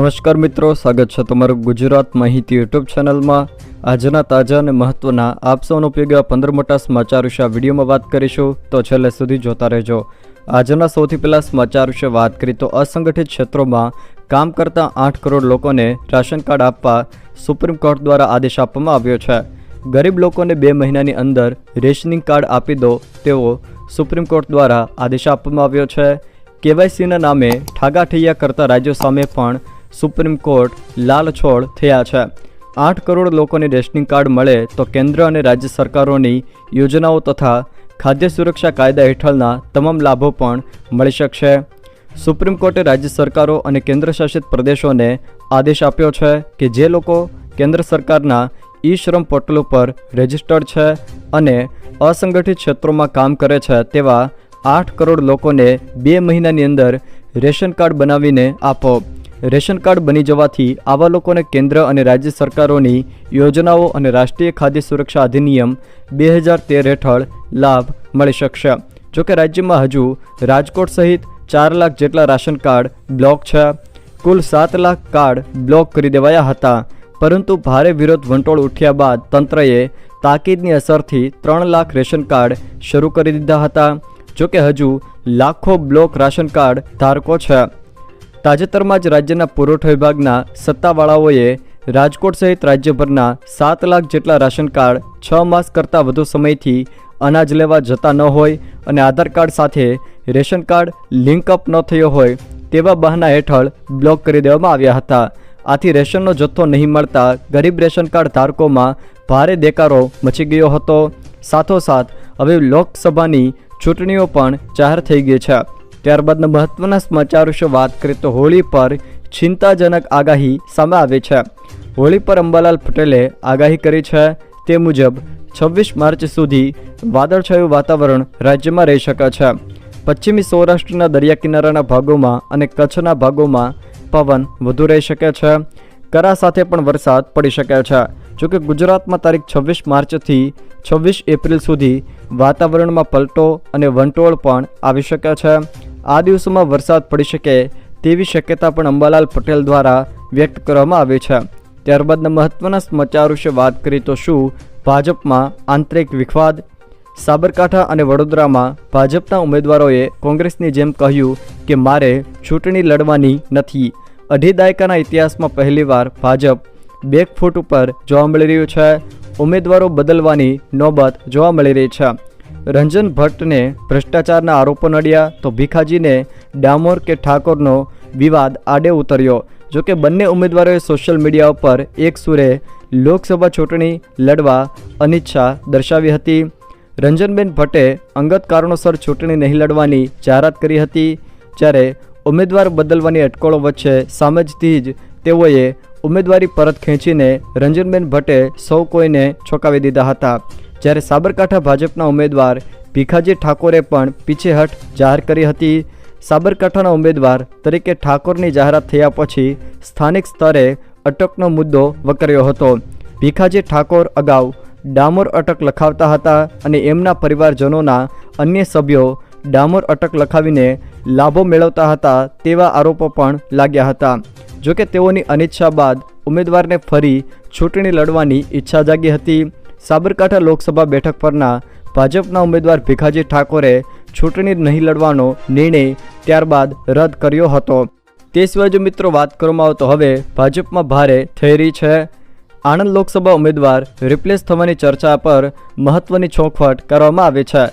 નમસ્કાર મિત્રો, સ્વાગત છે તમારું ગુજરાત માહિતી યુટ્યુબ ચેનલમાં. આજના તાજા અને મહત્વના આપ સૌનો ઉપયોગ પંદર મોટા સમાચાર વિશે વિડીયોમાં વાત કરીશું. તો છેલ્લે સુધી જોતા રહેજો. આજના સૌથી પહેલાં સમાચાર વિશે વાત કરી તો અસંગઠિત ક્ષેત્રોમાં કામ કરતા આઠ કરોડ લોકોને રાશન કાર્ડ આપવા સુપ્રીમ કોર્ટ દ્વારા આદેશ આપવામાં આવ્યો છે. ગરીબ લોકોને બે મહિનાની અંદર રેશનિંગ કાર્ડ આપી દો તેવો સુપ્રીમ કોર્ટ દ્વારા આદેશ આપવામાં આવ્યો છે. કેવાયસીના નામે ઠાગાઠૈયા કરતા રાજ્યો સામે પણ સુપ્રીમ કોર્ટ લાલછોડ થયા છે. આઠ કરોડ લોકોને રેશનિંગ કાર્ડ મળે તો કેન્દ્ર અને રાજ્ય સરકારોની યોજનાઓ તથા ખાદ્ય સુરક્ષા કાયદા હેઠળના તમામ લાભો પણ મળી શકશે. સુપ્રીમ કોર્ટે રાજ્ય સરકારો અને કેન્દ્રશાસિત પ્રદેશોને આદેશ આપ્યો છે કે જે લોકો કેન્દ્ર સરકારના ઈ શ્રમ પોર્ટલ ઉપર રજિસ્ટર્ડ છે અને અસંગઠિત ક્ષેત્રોમાં કામ કરે છે તેવા આઠ કરોડ લોકોને બે મહિનાની અંદર રેશન કાર્ડ બનાવીને આપો. રેશન કાર્ડ બની જવાથી આવા લોકોને કેન્દ્ર અને રાજ્ય સરકારોની યોજનાઓ અને રાષ્ટ્રીય ખાદ્ય સુરક્ષા અધિનિયમ બે હજાર તેર હેઠળ લાભ મળી શકશે. જોકે રાજ્યમાં હજુ રાજકોટ સહિત ચાર લાખ જેટલા રાશન કાર્ડ બ્લોક છે. કુલ સાત લાખ કાર્ડ બ્લોક કરી દેવાયા હતા. પરંતુ ભારે વિરોધ વંટોળ ઉઠ્યા બાદ તંત્રએ તાકીદની અસરથી ત્રણ લાખ રેશન કાર્ડ શરૂ કરી દીધા હતા. જોકે હજુ લાખો બ્લોક રાશન કાર્ડ ધારકો છે. તાજેતરમાં જ રાજ્યના પુરવઠા વિભાગના સત્તાવાળાઓએ રાજકોટ સહિત રાજ્યભરના સાત લાખ જેટલા રાશન કાર્ડ છ માસ કરતાં વધુ સમયથી અનાજ લેવા જતા ન હોય અને આધાર કાર્ડ સાથે રેશન કાર્ડ લિંકઅપ ન થયો હોય તેવા બહાના હેઠળ બ્લોક કરી દેવામાં આવ્યા હતા. આથી રેશનનો જથ્થો નહીં મળતા ગરીબ રેશન કાર્ડ ધારકોમાં ભારે દેકારો મચી ગયો હતો. સાથોસાથ હવે લોકસભાની ચૂંટણીઓ પણ જાહેર થઈ ગઈ છે. ત્યારબાદના મહત્વના સમાચાર વિશે વાત કરીએ તો હોળી પર ચિંતાજનક આગાહી સામે આવી છે. હોળી પર અંબાલાલ પટેલે આગાહી કરી છે તે મુજબ છવ્વીસ માર્ચ સુધી વાદળછાયું વાતાવરણ રાજ્યમાં રહી શકે છે. પશ્ચિમી સૌરાષ્ટ્રના દરિયા કિનારાના ભાગોમાં અને કચ્છના ભાગોમાં પવન વધુ રહી શકે છે. કરા સાથે પણ વરસાદ પડી શકે છે. જોકે ગુજરાતમાં તારીખ છવ્વીસ માર્ચથી છવ્વીસ એપ્રિલ સુધી વાતાવરણમાં પલટો અને વંટોળ પણ આવી શકે છે. આ દિવસોમાં વરસાદ પડી શકે તેવી શક્યતા પણ અંબાલાલ પટેલ દ્વારા વ્યક્ત કરવામાં આવી છે. ત્યારબાદના મહત્વના સમાચાર વિશે વાત કરીએ તો શું? ભાજપમાં આંતરિક વિખવાદ, સાબરકાંઠા અને વડોદરામાં ભાજપના ઉમેદવારોએ કોંગ્રેસની જેમ કહ્યું કે મારે ચૂંટણી લડવાની નથી. અઢી દાયકાના ઇતિહાસમાં પહેલીવાર ભાજપ બેક ફૂટ ઉપર જોવા મળી રહ્યું છે. ઉમેદવારો બદલવાની નોબત જોવા મળી રહી છે. રંજન ભટ્ટને ભ્રષ્ટાચારના આરોપો નડ્યા તો ભીખાજીને ડામોર કે ઠાકોરનો વિવાદ આડે ઉતર્યો. જોકે બંને ઉમેદવારોએ સોશિયલ મીડિયા ઉપર એક સુરે લોકસભા ચૂંટણી લડવા અનિચ્છા દર્શાવી હતી. રંજનબેન ભટ્ટે અંગત કારણોસર ચૂંટણી નહીં લડવાની જાહેરાત કરી હતી. જ્યારે ઉમેદવાર બદલવાની અટકળો વચ્ચે સામજથી જ તેઓએ ઉમેદવારી પરત ખેંચીને રંજનબેન ભટ્ટે સૌ કોઈને છોકાવી દીધા હતા. જ્યારે સાબરકાંઠા ભાજપના ઉમેદવાર ભીખાજી ઠાકોરે પણ પીછેહટ જાહેર કરી હતી. સાબરકાંઠાના ઉમેદવાર તરીકે ઠાકોરની જાહેરાત થયા પછી સ્થાનિક સ્તરે અટકનો મુદ્દો વકર્યો હતો. ભીખાજી ઠાકોર અગાઉ ડામોર અટક લખાવતા હતા અને એમના પરિવારજનોના અન્ય સભ્યો ડામોર અટક લખાવીને લાભો મેળવતા હતા તેવા આરોપો પણ લાગ્યા હતા. જોકે તેઓની અનિચ્છા બાદ ઉમેદવારને ફરી ચૂંટણી લડવાની ઈચ્છા જાગી હતી. સાબરકાંઠા લોકસભા બેઠક પરના ભાજપના ઉમેદવાર ભીખાજી ઠાકોરે ચૂંટણી નહીં લડવાનો નિર્ણય ત્યારબાદ રદ કર્યો હતો. તે સિવાય જો મિત્રો વાત કરવામાં આવે તો હવે ભાજપમાં ભારે થઈ રહી છે. આણંદ લોકસભા ઉમેદવાર રિપ્લેસ થવાની ચર્ચા પર મહત્વની ચોખવટ કરવામાં આવી છે.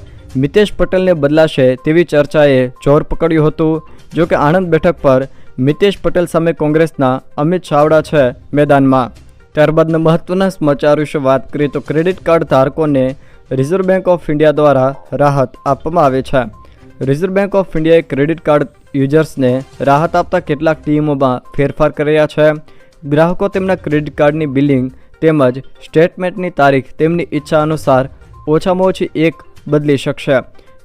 મિતેશ પટેલને બદલાશે તેવી ચર્ચાએ જોર પકડ્યું હતું. જો કે આણંદ બેઠક પર મિતેશ પટેલ સામે કોંગ્રેસના અમિત ચાવડા છે મેદાનમાં. ત્યારબાદના મહત્વના સમાચાર વિશે વાત કરીએ તો ક્રેડિટ કાર્ડ ધારકોને રિઝર્વ બેંક ઓફ ઇન્ડિયા દ્વારા રાહત આપવામાં આવે છે. રિઝર્વ બેંક ઓફ ઇન્ડિયાએ ક્રેડિટ કાર્ડ યુઝર્સને રાહત આપતા કેટલાક નિયમોમાં ફેરફાર કર્યા છે. ગ્રાહકો તેમના ક્રેડિટ કાર્ડની બિલિંગ તેમજ સ્ટેટમેન્ટની તારીખ તેમની ઈચ્છા અનુસાર ઓછામાં ઓછી એક બદલી શકશે.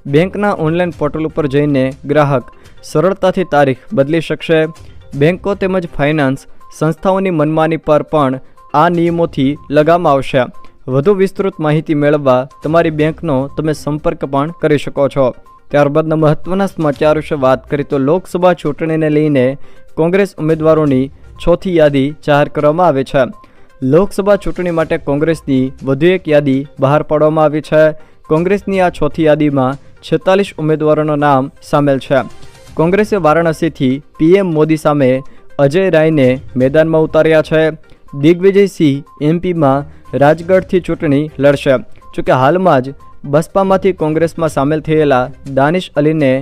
બેંકના ઓનલાઈન પોર્ટલ ઉપર જઈને ગ્રાહક સરળતાથી તારીખ બદલી શકશે. બેંકો તેમજ ફાઇનાન્સ સંસ્થાઓની મનમાની પર પણ આ નિયમોથી લગામ આવશે. વધુ વિસ્તૃત માહિતી મેળવવા તમારી બેંકનો તમે સંપર્ક પણ કરી શકો છો. ત્યારબાદના મહત્વના સમાચાર વિશે વાત કરીએ તો લોકસભા ચૂંટણીને લઈને કોંગ્રેસ ઉમેદવારોની છોથી યાદી જાહેર કરવામાં આવી છે. લોકસભા ચૂંટણી માટે કોંગ્રેસની વધુ એક યાદી બહાર પાડવામાં આવી છે. કોંગ્રેસની આ ચોથી યાદીમાં છેતાલીસ ઉમેદવારોનું નામ સામેલ છે. કોંગ્રેસે વારાણસીથી પીએમ મોદી સામે અજય રાયને મેદાનમાં ઉતાર્યા છે. દિગ્વિજયસિંહ એમપીમાં રાજગઢથી ચૂંટણી લડશે. જોકે હાલમાં જ બસપામાંથી કોંગ્રેસમાં સામેલ થયેલા દાનિશ અલીને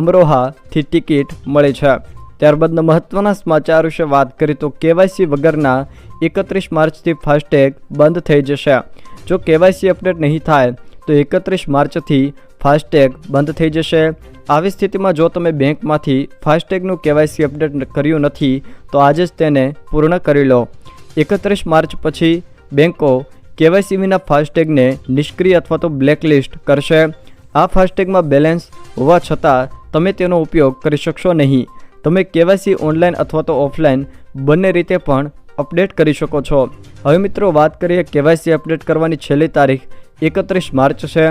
અમરોહાથી ટિકિટ મળી છે. ત્યારબાદના મહત્વના સમાચાર વિશે વાત કરી તો કેવાયસી વગરના એકત્રીસ માર્ચથી ફાસ્ટેગ બંધ થઈ જશે. જો કેવાયસી અપડેટ નહીં થાય તો એકત્રીસ માર્ચથી ફાસ્ટેગ બંધ થઈ જશે. આવી સ્થિતિમાં જો તમે બેંકમાંથી ફાસ્ટેગનું કેવાયસી અપડેટ કર્યું નથી તો આજે જ તેને પૂર્ણ કરી લો. એકત્રીસ માર્ચ પછી બેન્કો કેવાયસી વિના ફાસ્ટેગને નિષ્ક્રિય અથવા તો બ્લેકલિસ્ટ કરશે. આ ફાસ્ટેગમાં બેલેન્સ હોવા છતાં તમે તેનો ઉપયોગ કરી શકશો નહીં. તમે કેવાયસી ઓનલાઈન અથવા તો ઓફલાઈન બંને રીતે પણ અપડેટ કરી શકો છો. હવે મિત્રો વાત કરીએ કેવાયસી અપડેટ કરવાની છેલ્લી તારીખ એકત્રીસ માર્ચ છે.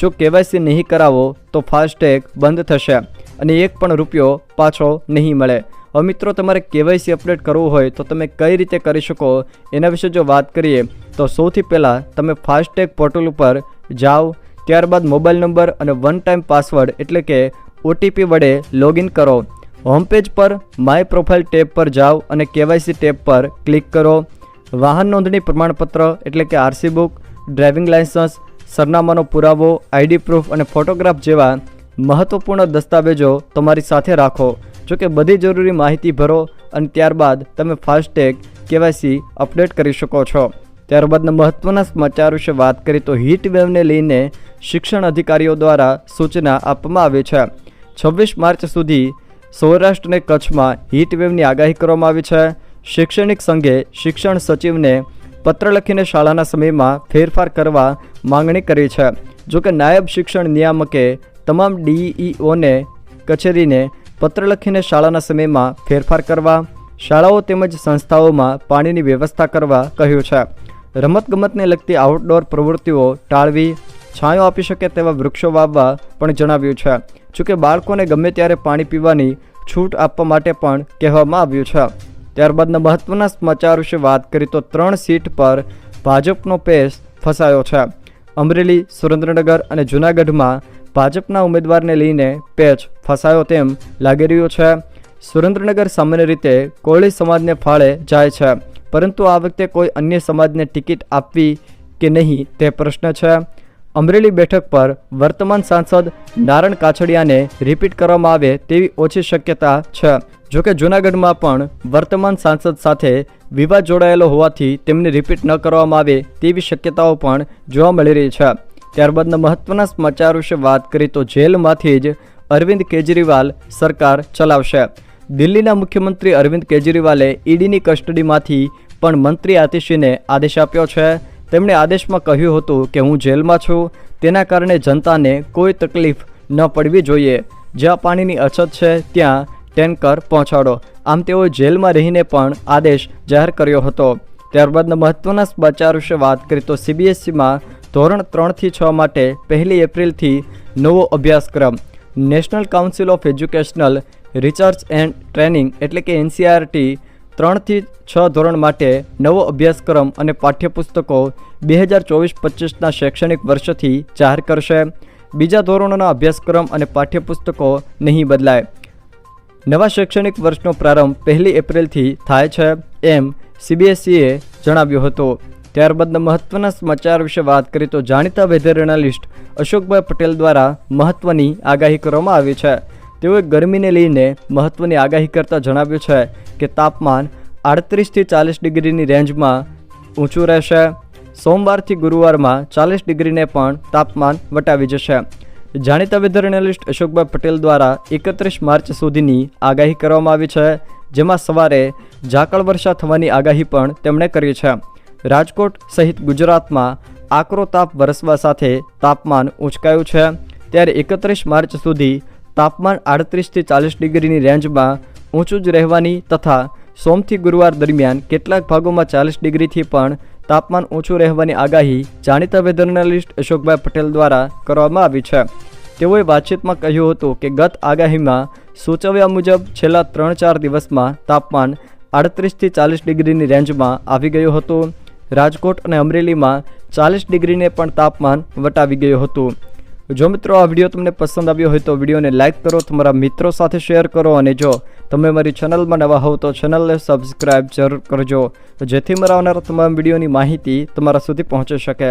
જો કેવાયસી નહીં કરાવો તો ફાસ્ટેગ બંધ થશે અને એક પણ રૂપિયો પાછો નહીં મળે. હવે મિત્રો, તમારે કેવાયસી અપડેટ કરવું હોય તો તમે કઈ રીતે કરી શકો એના વિશે જો વાત કરીએ, તો સૌથી પહેલાં તમે ફાસ્ટેગ પોર્ટલ ઉપર જાઓ. ત્યારબાદ મોબાઈલ નંબર અને વન ટાઈમ પાસવર્ડ એટલે કે ઓટીપી વડે લોગિન કરો. હોમ પેજ પર માય પ્રોફાઇલ ટેબ પર જાઓ અને કેવાયસી ટેબ પર ક્લિક કરો. વાહન નોંધણી પ્રમાણપત્ર એટલે કે આરસી બુક, ડ્રાઇવિંગ લાયસન્સ સરનામાનો પુરાવો, આઈડી પ્રૂફ અને ફોટોગ્રાફ જેવા મહત્વપૂર્ણ દસ્તાવેજો તમારી સાથે રાખો. જો કે બધી જરૂરી માહિતી ભરો અને ત્યારબાદ તમે ફાસ્ટેગ કેવાયસી અપડેટ કરી શકો છો. ત્યારબાદના મહત્ત્વના સમાચાર વિશે વાત કરીએ તો હીટ વેવને લઈને શિક્ષણ અધિકારીઓ દ્વારા સૂચના આપવામાં આવી છે. છવ્વીસ માર્ચ સુધી સૌરાષ્ટ્ર અને કચ્છમાં હીટ વેવની આગાહી કરવામાં આવી છે. શૈક્ષણિક સંઘે શિક્ષણ સચિવને પત્ર લખીને શાળાના સમયમાં ફેરફાર કરવા માંગણી કરી છે. જોકે નાયબ શિક્ષણ નિયામકે તમામ ડીઈઓને કચેરીને પત્ર લખીને શાળાના સમયમાં ફેરફાર કરવા, શાળાઓ તેમજ સંસ્થાઓમાં પાણીની વ્યવસ્થા કરવા કહ્યું છે. રમતગમતને લગતી આઉટડોર પ્રવૃત્તિઓ ટાળવી, છાંયો આપી શકે તેવા વૃક્ષો વાવવા પણ જણાવ્યું છે. જોકે બાળકોને ગમે ત્યારે પાણી પીવાની છૂટ આપવા માટે પણ કહેવામાં આવ્યું છે. ત્યારબાદના મહત્ત્વના સમાચાર વિશે વાત કરીએ તો ત્રણ સીટ પર ભાજપનો પેસ ફસાયો છે. અમરેલી, સુરેન્દ્રનગર અને જૂનાગઢમાં ભાજપના ઉમેદવારને લઈને પેચ ફસાયો તેમ લાગી રહ્યું છે. સુરેન્દ્રનગર સામાન્ય રીતે કોળી સમાજને ફાળે જાય છે, પરંતુ આ વખતે કોઈ અન્ય સમાજને ટિકિટ આપવી કે નહીં તે પ્રશ્ન છે. અમરેલી બેઠક પર વર્તમાન સાંસદ નારણ કાછડિયાને રિપીટ કરવામાં આવે તેવી ઓછી શક્યતા છે. જોકે જૂનાગઢમાં પણ વર્તમાન સાંસદ સાથે વિવાદ જોડાયેલો હોવાથી તેમને રિપીટ ન કરવામાં આવે તેવી શક્યતાઓ પણ જોવા મળી રહી છે. ત્યારબાદના મહત્ત્વના સમાચાર વિશે વાત કરીએ તો જેલમાંથી જ અરવિંદ કેજરીવાલ સરકાર ચલાવશે. દિલ્હીના મુખ્યમંત્રી અરવિંદ કેજરીવાલે ઈડીની કસ્ટડીમાંથી પણ મંત્રી આતિશીને આદેશ આપ્યો છે. તેમણે આદેશમાં કહ્યું હતું કે હું જેલમાં છું, તેના કારણે જનતાને કોઈ તકલીફ ન પડવી જોઈએ. જ્યાં પાણીની અછત છે, ત્યાં ટેન્કર પહોંચાડો. આમ તેઓ જેલમાં રહીને પણ આદેશ જાહેર કર્યો હતો. ત્યારબાદના મહત્ત્વના સમાચાર વિશે વાત કરીએ તો સીબીએસઈમાં ધોરણ ત્રણથી છ માટે પહેલી એપ્રિલથી નવો અભ્યાસક્રમ, national council of educational research and training એટલે કે એનસીઆરટી, ત્રણથી છ ધોરણ માટે નવો અભ્યાસક્રમ અને પાઠ્યપુસ્તકો બે હજાર ચોવીસ પચીસના શૈક્ષણિક વર્ષથી જાહેર કરશે. બીજા ધોરણોના અભ્યાસક્રમ અને પાઠ્યપુસ્તકો નહીં બદલાય. નવા શૈક્ષણિક વર્ષનો પ્રારંભ પહેલી એપ્રિલથી થાય છે એમ સીબીએસઈએ જણાવ્યું હતું. ત્યારબાદના મહત્વના સમાચાર વિશે વાત કરીએ તો જાણીતા વેધર એનાલિસ્ટ અશોકભાઈ પટેલ દ્વારા મહત્ત્વની આગાહી કરવામાં આવી છે. તેઓએ ગરમીને લઈને મહત્ત્વની આગાહી કરતાં જણાવ્યું છે કે તાપમાન આડત્રીસથી ચાલીસ ડિગ્રીની રેન્જમાં ઊંચું રહેશે. સોમવારથી ગુરુવારમાં ચાલીસ ડિગ્રીને પણ તાપમાન વટાવી જશે. જાણીતા વેધર એનાલિસ્ટ અશોકભાઈ પટેલ દ્વારા એકત્રીસ માર્ચ સુધીની આગાહી કરવામાં આવી છે, જેમાં સવારે ઝાકળ વર્ષા થવાની આગાહી પણ તેમણે કરી છે. રાજકોટ સહિત ગુજરાતમાં આકરો તાપ વરસવા સાથે તાપમાન ઉંચકાયું છે. ત્યારે એકત્રીસ માર્ચ સુધી તાપમાન આડત્રીસથી ચાલીસ ડિગ્રીની રેન્જમાં ઊંચું જ રહેવાની તથા સોમથી ગુરુવાર દરમિયાન કેટલાક ભાગોમાં ચાલીસ ડિગ્રીથી પણ તાપમાન ઊંચું રહેવાની આગાહી જાણીતા વેધરનાલિસ્ટ અશોકભાઈ પટેલ દ્વારા કરવામાં આવી છે. તેઓએ વાતચીતમાં કહ્યું હતું કે ગત આગાહીમાં સૂચવ્યા મુજબ છેલ્લા ત્રણ ચાર દિવસમાં તાપમાન આડત્રીસથી ચાલીસ ડિગ્રીની રેન્જમાં આવી ગયું હતું. રાજકોટ અને અમરેલીમાં ચાલીસ ડિગ્રીને પણ તાપમાન વટાવી ગયું હતું. જો મિત્રો આ વીડિયો તમને પસંદ આવ્યો હોય તો વિડીયોને લાઇક કરો, તમારા મિત્રો સાથે શેર કરો અને જો તમે મારી ચેનલમાં નવા હોવ તો ચેનલને સબસ્ક્રાઈબ જરૂર કરજો, જેથી મારા આવનારા તમામ વિડીયોની માહિતી તમારા સુધી પહોંચી શકે.